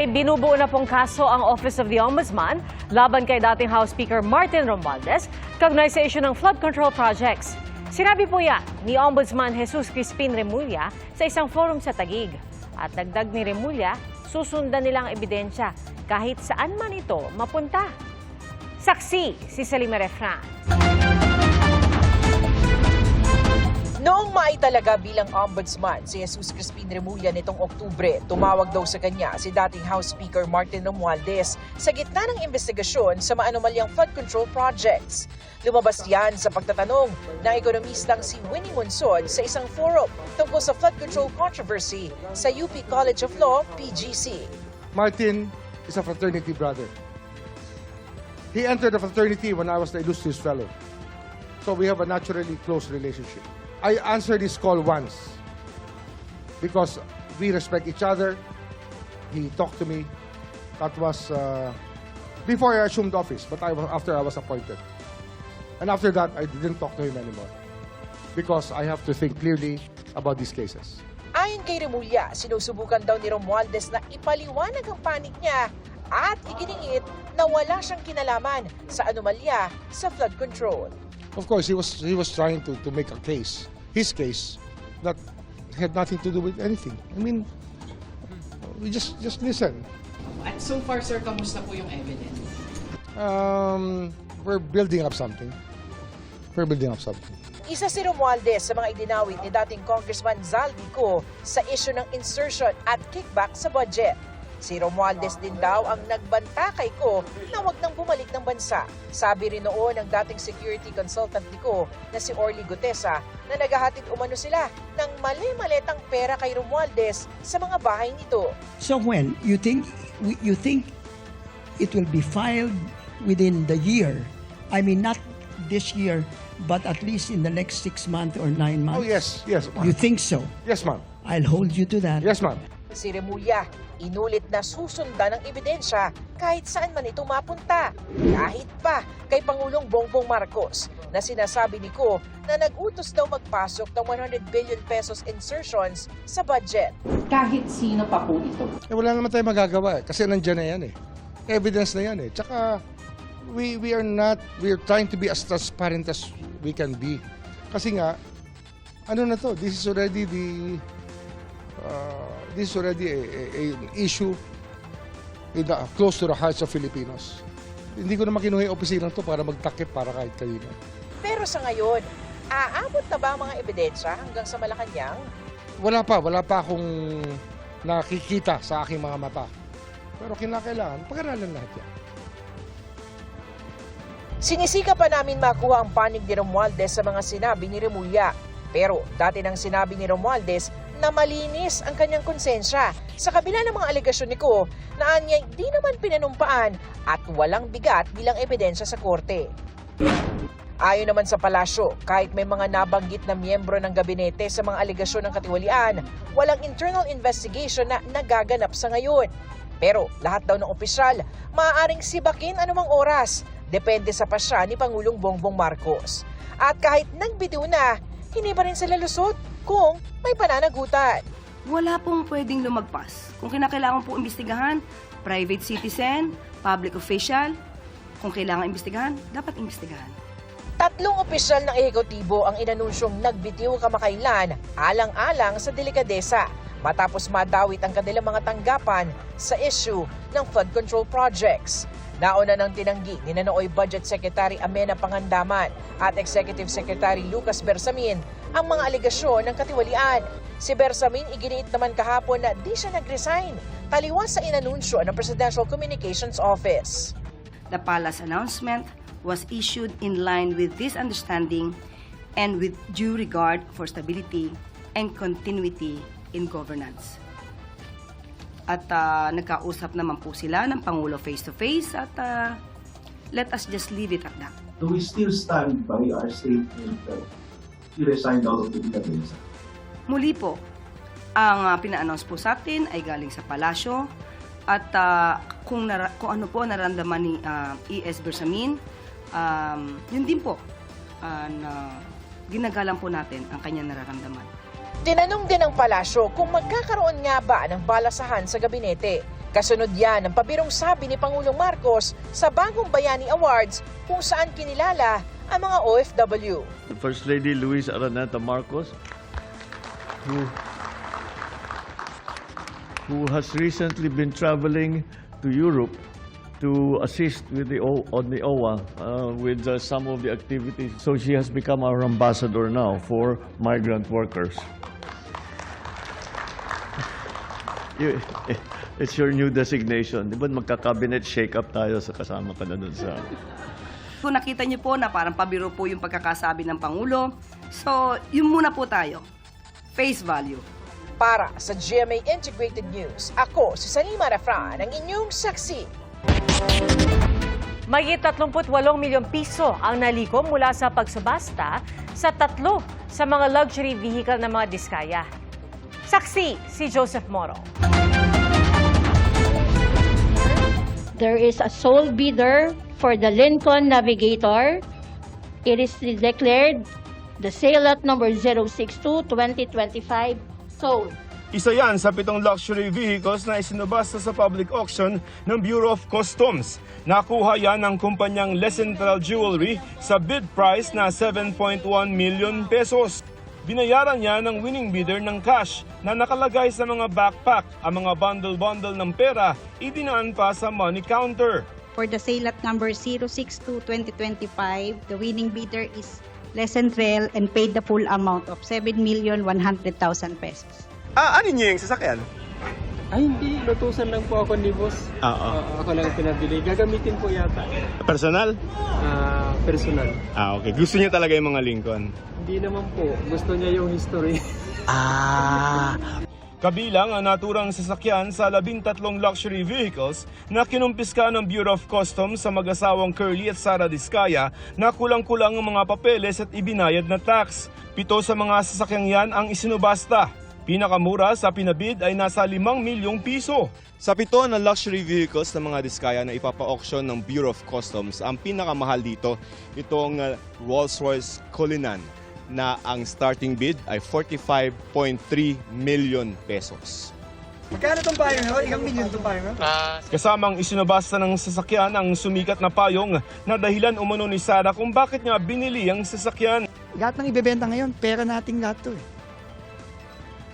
May binubuo na pong kaso ang Office of the Ombudsman laban kay dating House Speaker Martin Romualdez kaugnay sa issue ng flood control projects. Sinabi po yan ni Ombudsman Jesus Crispin Remulla sa isang forum sa Tagig. At dagdag ni Remulla, susundan nilang ebidensya kahit saan man ito mapunta. Saksi si Salima Refran. Noong May talaga bilang ombudsman si Jesus Crispin Remulla nitong Oktubre, tumawag daw sa kanya si dating House Speaker Martin Romualdez sa gitna ng investigasyon sa maanomalyang flood control projects. Lumabas yan sa pagtatanong ng ekonomistang si Winnie Monsod sa isang forum tungkol sa flood control controversy sa UP College of Law, PGC. Martin is a fraternity brother. He entered the fraternity when I was the illustrious fellow. So we have a naturally close relationship. I answered his call once because we respect each other. He talked to me. That was uh, before I assumed office, but I after I was appointed. And after that, I didn't talk to him anymore because I have to think clearly about these cases. Ayon kay Remulla, sinusubukan daw ni Romualdez na ipaliwanag ang panig niya at iginiit na wala siyang kinalaman sa anomalya sa flood control. Of course, he was he was trying to, to make a case, his case, that had nothing to do with anything. I mean, we just just listen. At so far, sir, kamusta po yung evidence? Um, we're building up something. We're building up something. Isa si Romualdez sa mga idinawit ni dating Congressman Zaldico sa issue ng insertion at kickback sa budget. Si Romualdez din daw ang nagbanta kay Ko na wag nang bumalik ng bansa. Sabi rin noon ng dating security consultant ni Ko na si Orly Gutesa na naghahatid umano sila ng mali-maletang pera kay Romualdez sa mga bahay nito. So when you think you think it will be filed within the year, I mean not this year, but at least in the next six months or nine months. Oh yes, yes, ma'am. You think so? Yes, ma'am. I'll hold you to that. Yes, ma'am. Si Remulla, inulit na susundan ng ebidensya kahit saan man ito mapunta. Kahit pa kay Pangulong Bongbong Marcos na sinasabi ni Ko na nag-utos daw magpasok ng 100 billion pesos insertions sa budget. Kahit sino pa po ito. Eh, wala naman tayong magagawa eh, kasi nandyan na yan eh. Evidence na yan eh. Tsaka, we, we are not, we are trying to be as transparent as we can be. Kasi nga, ano na to, this is already the, uh, this is already a, a, a issue in the, close to the hearts of Filipinos. Hindi ko naman kinuha yung opisina to para magtakip para kahit kanino. Pero sa ngayon, aabot na ba ang mga ebidensya hanggang sa Malacanang? Wala pa, wala pa akong nakikita sa aking mga mata. Pero kinakailangan, pag-aralan lahat yan. Sinisika pa namin makuha ang panig ni Romualdez sa mga sinabi ni Remulla. Pero dati nang sinabi ni Romualdez na malinis ang kanyang konsensya sa kabila ng mga alegasyon ni Ko na anya di naman pinanumpaan at walang bigat bilang ebidensya sa korte. Ayon naman sa palasyo, kahit may mga nabanggit na miyembro ng gabinete sa mga alegasyon ng katiwalian, walang internal investigation na nagaganap sa ngayon. Pero lahat daw ng opisyal, maaaring sibakin anumang oras, depende sa pasya ni Pangulong Bongbong Marcos. At kahit nagbitiw na, hindi pa rin sila lusot kung may pananagutan. wala pong pwedeng lumagpas. Kung kinakailangan po imbestigahan, private citizen, public official, kung kailangan imbestigahan, dapat imbestigahan. Tatlong opisyal ng ehekutibo ang inanunsyong nagbitiw kamakailan alang-alang sa delikadesa matapos madawit ang kanilang mga tanggapan sa issue ng flood control projects. Nauna nang tinanggi ni Nanooy Budget Secretary Amena Pangandaman at Executive Secretary Lucas Bersamin ang mga alegasyon ng katiwalian. Si Bersamin iginiit naman kahapon na di siya nag-resign taliwas sa inanunsyo ng Presidential Communications Office. The palace announcement was issued in line with this understanding and with due regard for stability and continuity in governance. At ah, nagkausap naman po sila ng Pangulo face-to-face at ah, let us just leave it at that. Do we still stand by our statement that he resigned out of the decadenza? Muli po, ang uh, pina-announce po sa atin ay galing sa palasyo at ah, kung, nara- kung ano po naramdaman ni ah, E.S. Bersamin, um, yun din po ah, na ginagalang po natin ang kanyang nararamdaman. Tinanong din ng palasyo kung magkakaroon nga ba ng balasahan sa gabinete. Kasunod yan ang pabirong sabi ni Pangulong Marcos sa Bagong Bayani Awards kung saan kinilala ang mga OFW. First Lady Luis Araneta Marcos, who, who has recently been traveling to Europe to assist with the o, on the OWA uh, with uh, some of the activities. So she has become our ambassador now for migrant workers. You- It's your new designation. Di ba magka-cabinet shake-up tayo sa kasama ka na dun sa... Kung nakita niyo po na parang pabiro po yung pagkakasabi ng Pangulo, so yun muna po tayo. Face value. Para sa GMA Integrated News, ako si Salima Rafran, ang inyong saksi. May 38 milyong piso ang nalikom mula sa pagsubasta sa tatlo sa mga luxury vehicle ng mga diskaya. Saksi si Joseph Moro. There is a sole bidder for the Lincoln Navigator. It is declared the sale lot number 062-2025 sold. Isa yan sa pitong luxury vehicles na isinubasta sa public auction ng Bureau of Customs. Nakuha yan ng kumpanyang Lesentral Jewelry sa bid price na 7.1 million pesos. Binayaran niya ng winning bidder ng cash na nakalagay sa mga backpack. Ang mga bundle-bundle ng pera idinaan pa sa money counter. For the sale at number 062-2025, the winning bidder is Lesentrel and paid the full amount of 7,100,000 pesos. Ah, ano niya yung sasakyan? Ay, hindi. Lutusan lang po ako ni boss. Oo. Ah, ako lang pinabili. Gagamitin po yata. Personal? Ah, personal. Ah, okay. Gusto niya talaga yung mga Lincoln. Hindi naman po. Gusto niya yung history. Kabilang ang naturang sasakyan sa labintatlong luxury vehicles na kinumpiska ng Bureau of Customs sa mag-asawang Curly at Sara Diskaya na kulang-kulang ang mga papeles at ibinayad na tax. Pito sa mga sasakyang yan ang isinubasta. Pinakamura sa pinabid ay nasa 5 milyong piso. Sa pito na luxury vehicles ng mga diskaya na ipapa-auction ng Bureau of Customs, ang pinakamahal dito, itong uh, Rolls-Royce Cullinan na ang starting bid ay 45.3 million pesos. Magkano itong payong no? Ilang milyon itong payong no? Kasamang isinubasta ng sasakyan ang sumikat na payong na dahilan umano ni Sara kung bakit niya binili ang sasakyan. Lahat ng ibebenta ngayon, pera nating lahat to eh.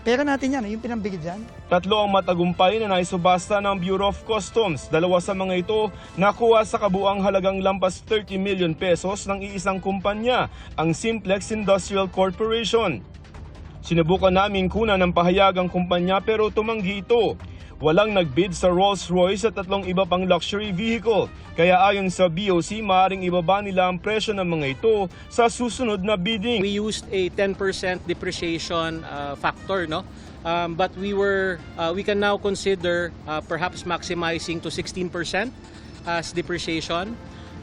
Pera natin yan, yung pinambigid dyan. Tatlo ang matagumpay na naisubasta ng Bureau of Customs. Dalawa sa mga ito nakuha sa kabuang halagang lampas 30 million pesos ng iisang kumpanya, ang Simplex Industrial Corporation. Sinubukan namin kuna ng pahayagang kumpanya pero tumanggi ito. Walang nagbid sa Rolls-Royce at tatlong iba pang luxury vehicle. Kaya ayon sa BOC, maaaring ibaba nila ang presyo ng mga ito sa susunod na bidding. We used a 10% depreciation uh, factor, no? Um, but we were, uh, we can now consider uh, perhaps maximizing to 16% as depreciation.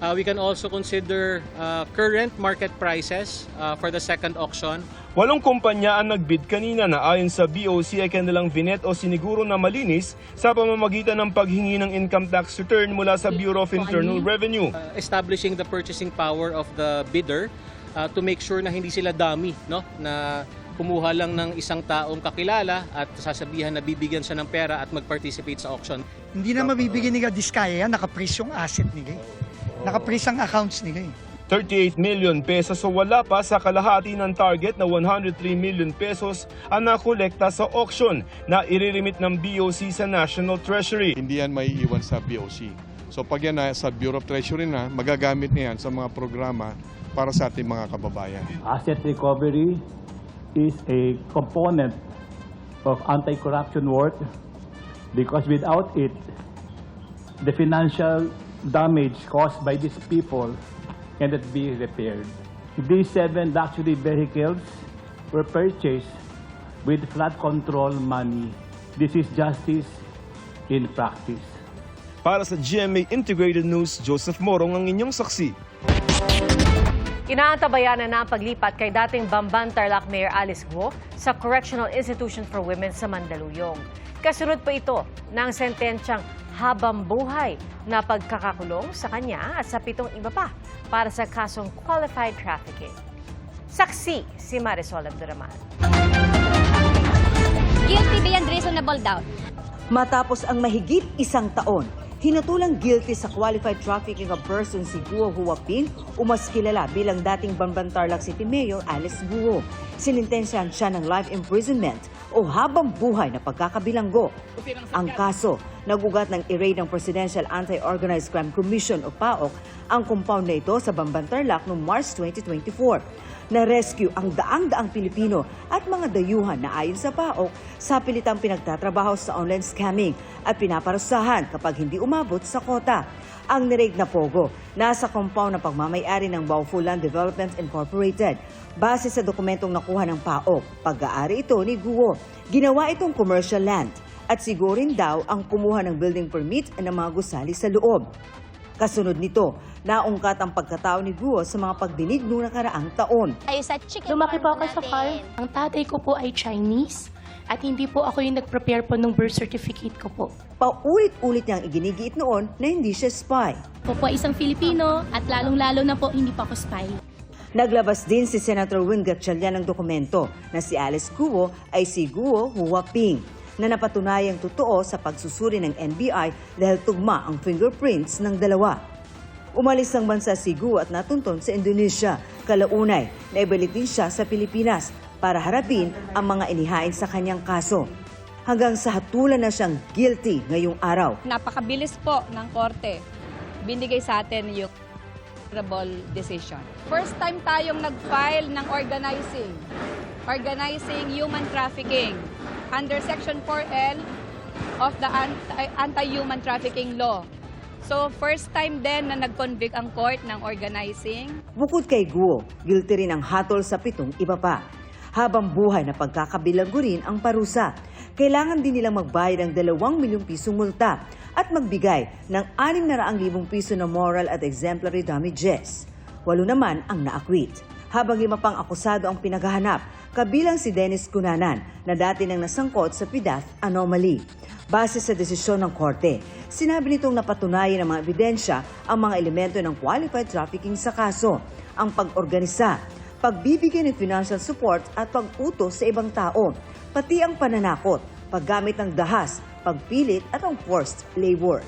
Uh, we can also consider uh, current market prices uh, for the second auction. Walong kumpanya ang nagbid kanina na ayon sa BOC ay kanilang vinet o siniguro na malinis sa pamamagitan ng paghingi ng income tax return mula sa Bureau of Internal Revenue. uh, establishing the purchasing power of the bidder uh, to make sure na hindi sila dami no na kumuha lang ng isang taong kakilala at sasabihan na bibigyan siya ng pera at mag-participate sa auction. Hindi na mabibigyan ni Diskaya yan, nakapris yung asset nila Nakapris ang accounts nila eh. 38 million pesos so wala pa sa kalahati ng target na 103 million pesos ang nakolekta sa auction na iririmit ng BOC sa National Treasury. Hindi yan maiiwan sa BOC. So pag yan na sa Bureau of Treasury na, magagamit na yan sa mga programa para sa ating mga kababayan. Asset recovery is a component of anti-corruption work because without it, the financial damage caused by these people cannot be repaired. These seven luxury vehicles were purchased with flood control money. This is justice in practice. Para sa GMA Integrated News, Joseph Morong ang inyong saksi. Inaantabayan na ang paglipat kay dating Bamban Tarlac Mayor Alice Guo sa Correctional Institution for Women sa Mandaluyong. Kasunod pa ito ng sentensyang habang buhay na pagkakakulong sa kanya at sa pitong iba pa para sa kasong qualified trafficking. Saksi si Marisol Abduraman. Guilty beyond reasonable doubt. Matapos ang mahigit isang taon, hinatulang guilty sa qualified trafficking of person si Guo Huaping o mas kilala bilang dating Banbantarlac City Mayor Alice Guo. Sinintensyahan siya ng life imprisonment o habang buhay na pagkakabilanggo. Ang kaso, nagugat ng i-raid ng Presidential Anti-Organized Crime Commission o PAOK ang compound na ito sa Bambantarlac noong March 2024. Na-rescue ang daang-daang Pilipino at mga dayuhan na ayon sa PAOK sa pilitang pinagtatrabaho sa online scamming at pinaparusahan kapag hindi umabot sa kota. Ang nireg na Pogo, nasa compound na pagmamayari ng Baofu Land Development Incorporated. Base sa dokumentong nakuha ng PAOK, pag-aari ito ni Guo. Ginawa itong commercial land at sigurin daw ang kumuha ng building permit ng mga gusali sa loob. Kasunod nito, naungkat ang pagkatao ni Guo sa mga pagdinig noong nakaraang taon. Lumaki po ako sa farm. Ang tatay ko po ay Chinese at hindi po ako yung nag-prepare po ng birth certificate ko po. Paulit-ulit niyang iginigiit noon na hindi siya spy. Po po isang Filipino at lalong-lalo na po hindi pa ako spy. Naglabas din si Senator Win Gatchalian ng dokumento na si Alice Guo ay si Guo Huaping na napatunayang totoo sa pagsusuri ng NBI dahil tugma ang fingerprints ng dalawa. Umalis ng bansa si Guo at natunton sa Indonesia. Kalaunay, naibalik din siya sa Pilipinas para harapin ang mga inihain sa kanyang kaso. Hanggang sa hatulan na siyang guilty ngayong araw. Napakabilis po ng korte. Binigay sa atin yung favorable decision. First time tayong nag-file ng organizing. Organizing human trafficking under Section 4L of the Anti- Anti-Human Trafficking Law. So first time din na nag-convict ang court ng organizing. Bukod kay Guo, guilty rin ang hatol sa pitong iba pa. Habang buhay na pagkakabilanggo rin ang parusa. Kailangan din nilang magbayad ng 2 milyong pisong multa at magbigay ng 600,000 piso na moral at exemplary damages. Walo naman ang naakwit. Habang lima pang akusado ang pinaghahanap, kabilang si Dennis Cunanan na dati nang nasangkot sa PDAF anomaly. Base sa desisyon ng korte, sinabi nitong napatunayan ng mga ebidensya ang mga elemento ng qualified trafficking sa kaso, ang pag-organisa, pagbibigay ng financial support at pag-utos sa ibang tao, pati ang pananakot, paggamit ng dahas, pagpilit at ang forced labor.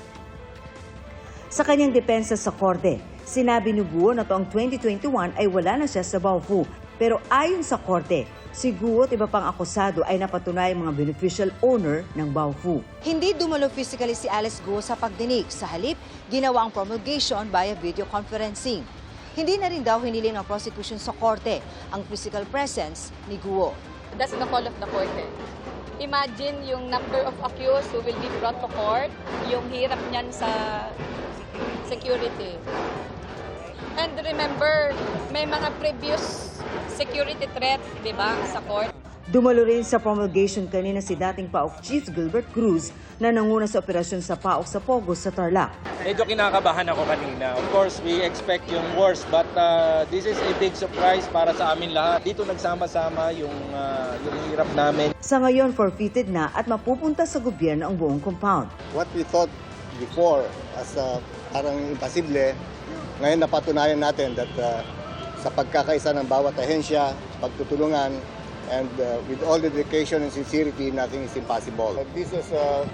Sa kanyang depensa sa korte, sinabi ni Guo na taong 2021 ay wala na siya sa Baofu. Pero ayon sa korte, si Guo at iba pang akusado ay napatunay mga beneficial owner ng Baofu. Hindi dumalo physically si Alice Guo sa pagdinig. Sa halip, ginawa ang promulgation via video conferencing. Hindi na rin daw hiniling ng prosecution sa korte ang physical presence ni Guo. That's the call of the court. eh. Imagine yung number of accused who will be brought to court, yung hirap niyan sa security. And remember, may mga previous security threat, di ba, sa court. Dumalo rin sa promulgation kanina si dating PAOK Chief Gilbert Cruz na nanguna sa operasyon sa PAOK sa Pogo sa Tarlac. Medyo kinakabahan ako kanina. Of course, we expect yung worst but uh, this is a big surprise para sa amin lahat. Dito nagsama-sama yung, uh, yung hirap namin. Sa ngayon, forfeited na at mapupunta sa gobyerno ang buong compound. What we thought before as uh, parang imposible, ngayon napatunayan natin that uh, sa pagkakaisa ng bawat ahensya, pagtutulungan, and uh, with all the dedication and sincerity, nothing is impossible. This is a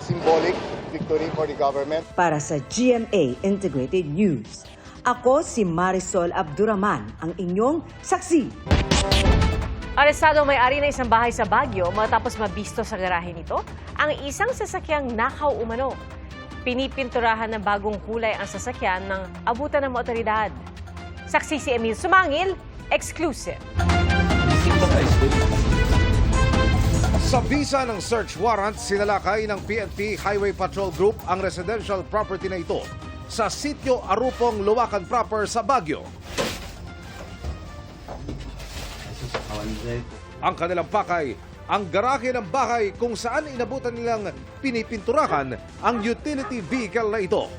symbolic victory for the government. Para sa GMA Integrated News, ako si Marisol Abduraman, ang inyong saksi. Arestado ang may-ari ng isang bahay sa Baguio matapos mabisto sa garahe nito ang isang sasakyang nakaw umano. Pinipinturahan ng bagong kulay ang sasakyan ng abutan ng mga otoridad. Saksi si Emil Sumangil, exclusive. Sa visa ng search warrant, sinalakay ng PNP Highway Patrol Group ang residential property na ito sa sitio Arupong, Luwakan Proper sa Baguio. Ang kanilang pakay, ang garahe ng bahay kung saan inabutan nilang pinipinturahan ang utility vehicle na ito.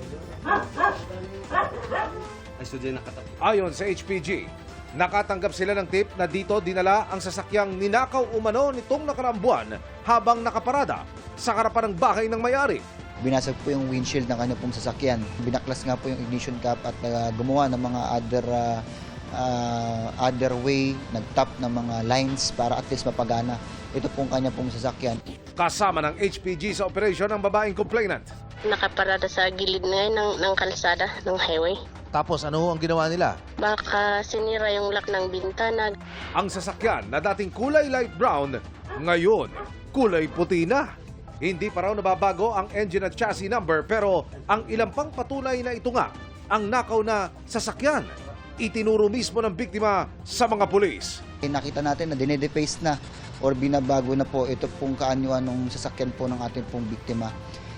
Ayon sa HPG, nakatanggap sila ng tip na dito dinala ang sasakyang ninakaw umano nitong nakaraang buwan habang nakaparada sa harapan ng bahay ng may-ari. Binasag po yung windshield ng kanyang pong sasakyan. Binaklas nga po yung ignition cap at uh, gumawa ng mga other uh, uh, other way, nagtap ng mga lines para at least mapagana ito pong kanya pong sasakyan. Kasama ng HPG sa operasyon ng babaeng complainant. Nakaparada sa gilid ngayon ng, ng kalsada, ng highway. Tapos ano ang ginawa nila? Baka sinira yung lock ng bintana. Ang sasakyan na dating kulay light brown, ngayon kulay puti na. Hindi pa raw nababago ang engine at chassis number pero ang ilang pang patunay na ito nga ang nakaw na sasakyan. Itinuro mismo ng biktima sa mga pulis. Eh, Nakita natin na dinedeface na or binabago na po ito pong kaanyuan ng sasakyan po ng ating pong biktima.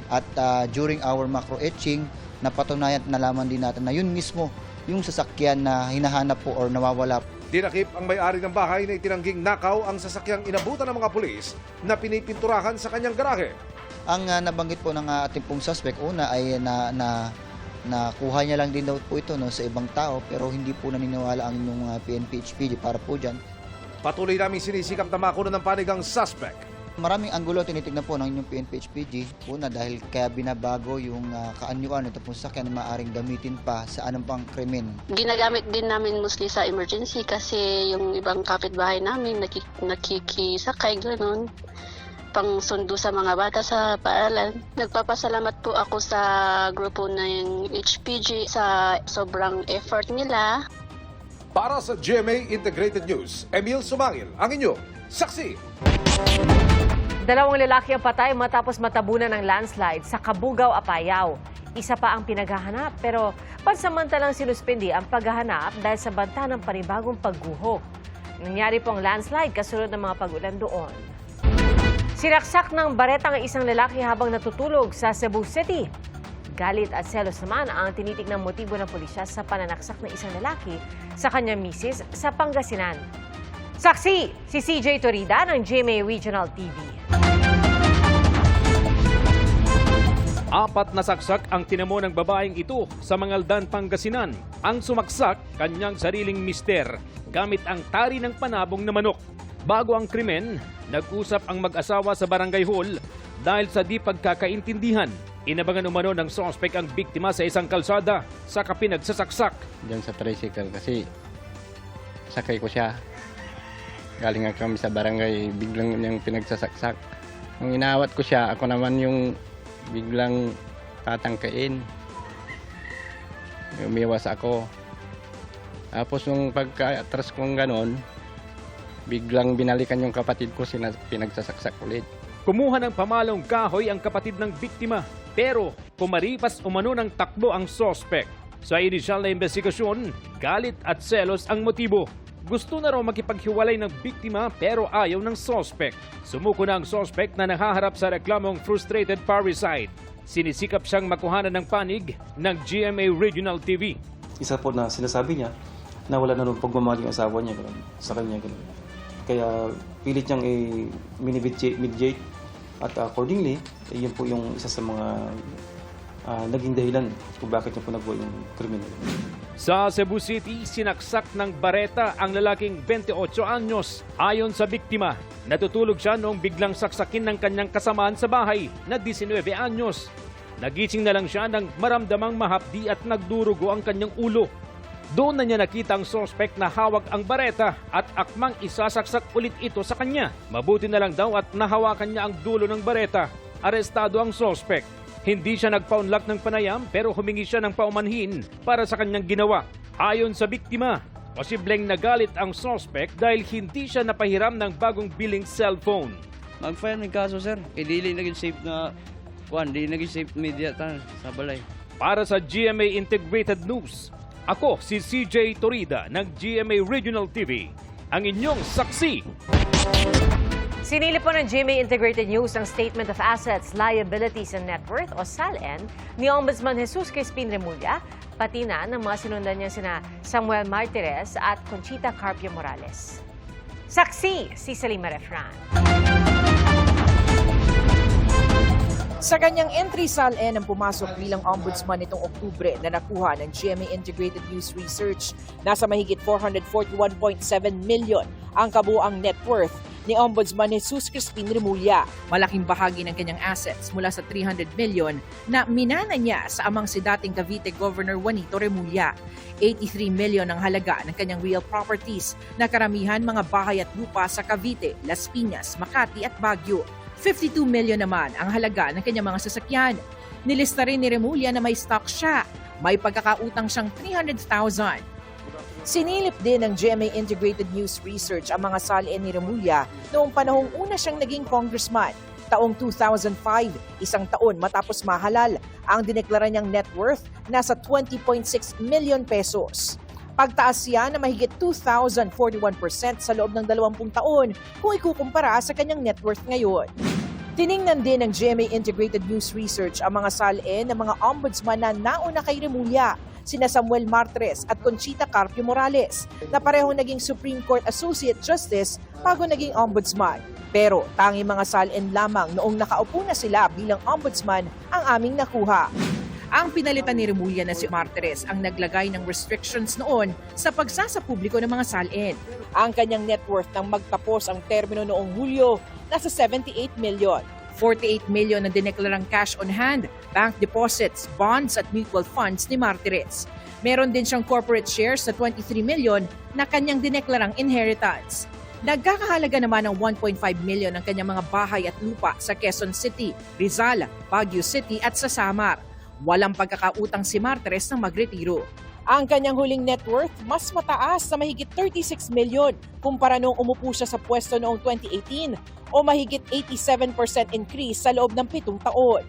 At ah, during our macro etching, napatunayan at nalaman din natin na yun mismo yung sasakyan na hinahanap po or nawawala Dinakip ang may-ari ng bahay na itinangging nakaw ang sasakyang inabutan ng mga pulis na pinipinturahan sa kanyang garahe. Ang ah, nabanggit po ng ah, ating pong suspect, una ay na, na nakuha niya lang din daw po ito no, sa ibang tao pero hindi po naniniwala ang inyong uh, PNP HPG para po dyan. Patuloy namin sinisikap na makunan ng panig ang suspect. Maraming anggulo tinitignan po ng inyong PNP HPG. Una dahil kaya binabago yung uh, kaanyuan ito pong sakyan na maaaring gamitin pa sa anong pang krimen. Ginagamit din namin mostly sa emergency kasi yung ibang kapitbahay namin nakik nakikisakay gano'n pang sundo sa mga bata sa paaralan. Nagpapasalamat po ako sa grupo ng HPG sa sobrang effort nila. Para sa GMA Integrated News, Emil Sumangil, ang inyo, saksi. Dalawang lalaki ang patay matapos matabunan ng landslide sa Kabugao, Apayao. Isa pa ang pinaghahanap pero pansamantalang sinuspindi ang paghahanap dahil sa banta ng panibagong pagguho. Nangyari po ang landslide kasunod ng mga pagulan doon. Sinaksak ng bareta ang isang lalaki habang natutulog sa Cebu City. Galit at selos naman ang tinitignang motibo ng pulisya sa pananaksak ng isang lalaki sa kanyang misis sa Pangasinan. Saksi, si CJ Torida ng GMA Regional TV. Apat na saksak ang tinamo ng babaeng ito sa Mangaldan, Pangasinan. Ang sumaksak, kanyang sariling mister, gamit ang tari ng panabong na manok. Bago ang krimen, nag-usap ang mag-asawa sa barangay hall dahil sa di pagkakaintindihan. Inabangan umano ng sospek ang biktima sa isang kalsada sa kapinagsasaksak. Diyan sa tricycle kasi sakay ko siya. Galing nga kami sa barangay, biglang niyang pinagsasaksak. Nung inawat ko siya, ako naman yung biglang tatangkain. Umiwas ako. Tapos nung pagka-atras kong ganon, biglang binalikan yung kapatid ko, pinagsasaksak ulit. Kumuha ng pamalong kahoy ang kapatid ng biktima pero kumaripas umano ng takbo ang sospek. Sa inisyal na investigasyon, galit at selos ang motibo. Gusto na raw makipaghiwalay ng biktima pero ayaw ng sospek. Sumuko na ang sospek na nahaharap sa reklamong frustrated parricide. Sinisikap siyang makuhanan ng panig ng GMA Regional TV. isa po na sinasabi niya na wala na nung pagmamahal yung asawa niya ganun, sa kanya. Ganun. Kaya pilit niyang i-mediate at accordingly, eh, yun po yung isa sa mga ah, naging dahilan kung bakit niya po nagawa yung kriminal. Sa Cebu City, sinaksak ng bareta ang lalaking 28 anyos. Ayon sa biktima, natutulog siya noong biglang saksakin ng kanyang kasamaan sa bahay na 19 anyos. Nagising na lang siya nang maramdamang mahapdi at nagdurugo ang kanyang ulo. Doon na niya nakita ang sospek na hawak ang bareta at akmang isasaksak ulit ito sa kanya. Mabuti na lang daw at nahawakan niya ang dulo ng bareta. Arestado ang sospek. Hindi siya nagpaunlak ng panayam pero humingi siya ng paumanhin para sa kanyang ginawa. Ayon sa biktima, posibleng nagalit ang sospek dahil hindi siya napahiram ng bagong billing cellphone. Mag-file ng kaso, sir. E dili naging safe na kuan, di naging safe media ta sa balay. Para sa GMA Integrated News, ako si CJ Torida ng GMA Regional TV, ang inyong saksi. Sinili po ng GMA Integrated News ang Statement of Assets, Liabilities and Net Worth o SALN ni Ombudsman Jesus Crispin Remulla, pati na ng mga sinundan niya sina Samuel Martires at Conchita Carpio Morales. Saksi si Salima Refran. Sa kanyang entry, SALN ang pumasok bilang ombudsman nitong Oktubre na nakuha ng GMA Integrated News Research. Nasa mahigit 441.7 million ang kabuang net worth ni Ombudsman Jesus Crispin Remulla. Malaking bahagi ng kanyang assets mula sa 300 million na minana niya sa amang si dating Cavite Governor Juanito Remulla. 83 million ang halaga ng kanyang real properties na karamihan mga bahay at lupa sa Cavite, Las Piñas, Makati at Baguio. 52 million naman ang halaga ng kanyang mga sasakyan. Nilista rin ni Remulla na may stock siya. May pagkakautang siyang 300,000. Sinilip din ng GMA Integrated News Research ang mga salin ni Remulla noong panahong una siyang naging congressman. Taong 2005, isang taon matapos mahalal, ang dineklara niyang net worth nasa 20.6 million pesos. Pagtaas siya na mahigit 2,041% sa loob ng 20 taon kung ikukumpara sa kanyang net worth ngayon. Tiningnan din ng GMA Integrated News Research ang mga salin ng mga ombudsman na nauna kay Remulla, sina Samuel Martres at Conchita Carpio Morales, na parehong naging Supreme Court Associate Justice bago naging ombudsman. Pero tangi mga salin lamang noong nakaupo na sila bilang ombudsman ang aming nakuha. Ang pinalitan ni Remulla na si Martres ang naglagay ng restrictions noon sa pagsasapubliko ng mga salin. Ang kanyang net worth nang magtapos ang termino noong Hulyo nasa 78 million. 48 million ang dineklarang cash on hand, bank deposits, bonds at mutual funds ni Martires. Meron din siyang corporate shares sa 23 million na kanyang dineklarang inheritance. Nagkakahalaga naman ng 1.5 million ang kanyang mga bahay at lupa sa Quezon City, Rizal, Baguio City at sa Samar. Walang pagkakautang si Martires na magretiro. Ang kanyang huling net worth mas mataas sa mahigit 36 million kumpara noong umupo siya sa pwesto noong 2018 o mahigit 87% increase sa loob ng pitong taon.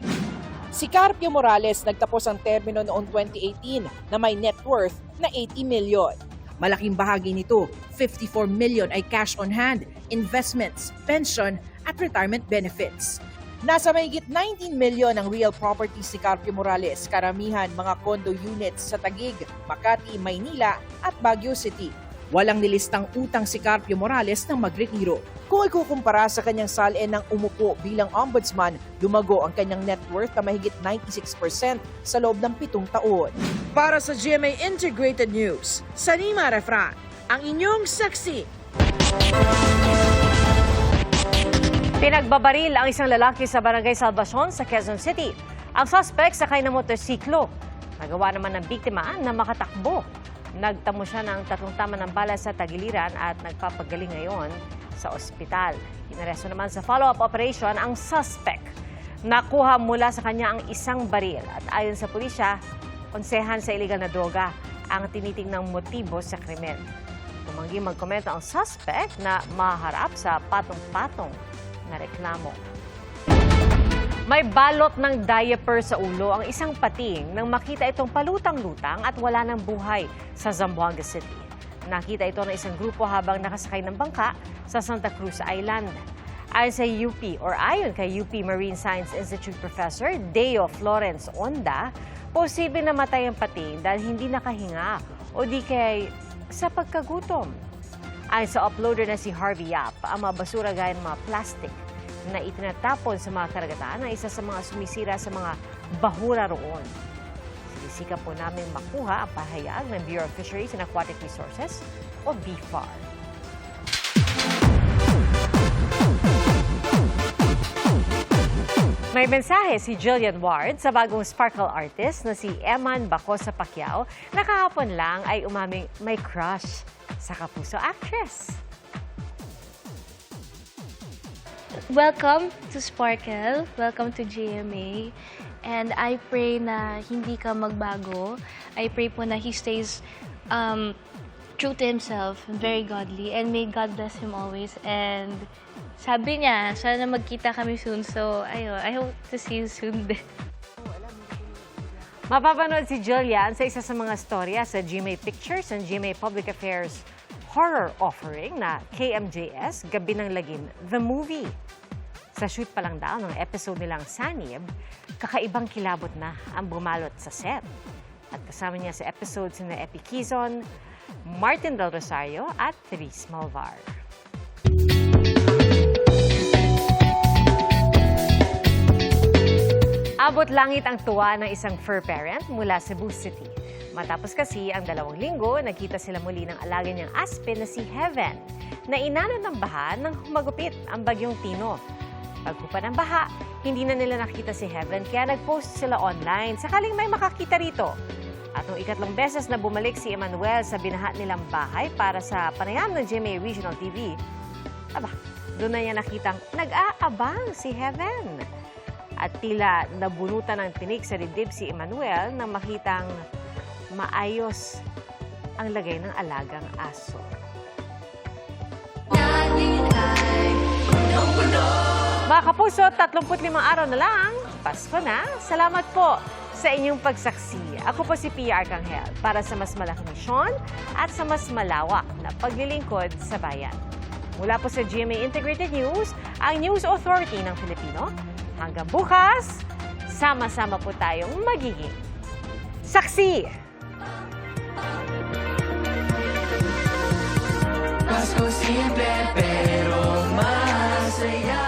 Si Carpio Morales nagtapos ang termino noong 2018 na may net worth na 80 million. Malaking bahagi nito, 54 million ay cash on hand, investments, pension at retirement benefits. Nasa mahigit 19 million ang real property si Carpio Morales, karamihan mga condo units sa Taguig, Makati, Maynila at Baguio City. Walang nilistang utang si Carpio Morales ng magretiro. Kung ikukumpara sa kanyang salin ng umupo bilang ombudsman, lumago ang kanyang net worth na mahigit 96% sa loob ng pitong taon. Para sa GMA Integrated News, Sanima Refran, ang inyong saksi. Pinagbabaril ang isang lalaki sa Barangay Salvacion sa Quezon City. Ang suspect sakay ng motorsiklo. Nagawa naman ng biktima na makatakbo. Nagtamo siya ng tatlong tama ng bala sa tagiliran at nagpapagaling ngayon sa ospital. Inaresto naman sa follow-up operation ang suspect. Nakuha mula sa kanya ang isang baril at ayon sa pulisya, konsehan sa iligal na droga ang tinitingnang motibo sa krimen. Tumanggi magkomento ang suspect na maharap sa patong-patong na reklamo. May balot ng diaper sa ulo ang isang pating nang makita itong palutang-lutang at wala ng buhay sa Zamboanga City. Nakita ito ng isang grupo habang nakasakay ng bangka sa Santa Cruz Island. Ayon sa UP or ayon kay UP Marine Science Institute Professor Deo Florence Onda, posible na matay ang pating dahil hindi nakahinga o di kay sa pagkagutom. Ayon sa uploader na si Harvey Yap, ang mga basura gaya ng mga plastic na itinatapon sa mga karagatan ay isa sa mga sumisira sa mga bahura roon. Sinisika po namin makuha ang pahayag ng Bureau of Fisheries and Aquatic Resources o BFAR. May mensahe si Jillian Ward sa bagong sparkle artist na si Eman Bacosa Pacquiao na kahapon lang ay umaming may crush sa kapuso actress. Welcome to Sparkle. Welcome to GMA. And I pray na hindi ka magbago. I pray po na he stays um, true to himself, very godly, and may God bless him always. And sabi niya, sana magkita kami soon. So, ayun, I hope to see you soon din. Mapapanood si Jillian sa isa sa mga storya sa GMA Pictures and GMA Public Affairs horror offering na KMJS Gabi ng Lagim, The Movie. Sa shoot pa lang daw ng episode nilang Sanib, kakaibang kilabot na ang bumalot sa set. At kasama niya sa episode sina Epi Quizon, Martin Del Rosario at Therese Malvar. Abot langit ang tuwa ng isang fur parent mula Cebu City. Matapos kasi ang dalawang linggo, nakita sila muli ng alaga niyang aspen na si Heaven na inano ng baha nang humagupit ang bagyong Tino. Pagkupa ng baha, hindi na nila nakita si Heaven kaya nag-post sila online sakaling may makakita rito. Nung ikatlong beses na bumalik si Emmanuel sa binaha nilang bahay para sa panayam ng GMA Regional TV, aba, Doon na niya nakitang nag-aabang si Heaven. At tila nabunutan ng tinik sa dibdib si Emmanuel nang makitang maayos ang lagay ng alagang aso. Mga kapuso, 35 araw na lang, Pasko na. Salamat po sa inyong pagsaksi. Ako po si Pia Arcangel para sa mas malaking misyon at sa mas malawak na paglilingkod sa bayan. Mula po sa GMA Integrated News, ang News Authority ng Filipino. Hanggang bukas, sama-sama po tayong magiging saksi. Pasko simple pero masaya